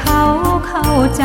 เขาเข้าใจ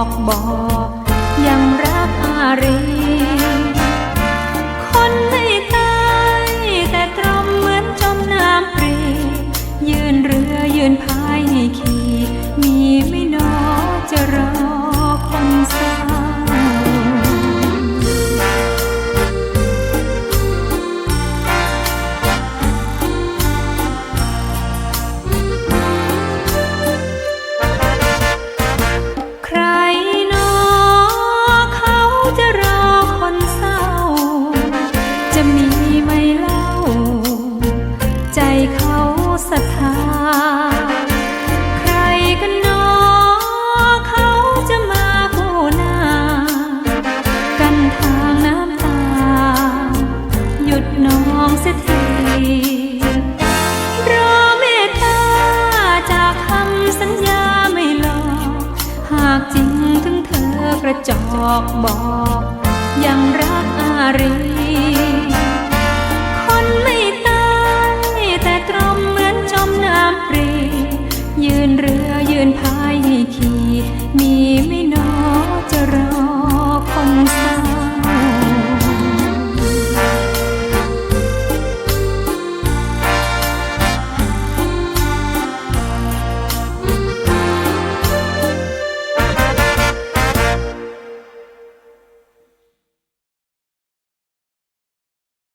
อกบอก ไหมเล่า ใจเขาศรัทธา ใครกันนอเขาจะมาค่นากันทางน้ำตา หยุดนองเสียทีรอเมตตาจากคำสัญญาไม่หลอก หากจริงถึงเธอกระจอกบอก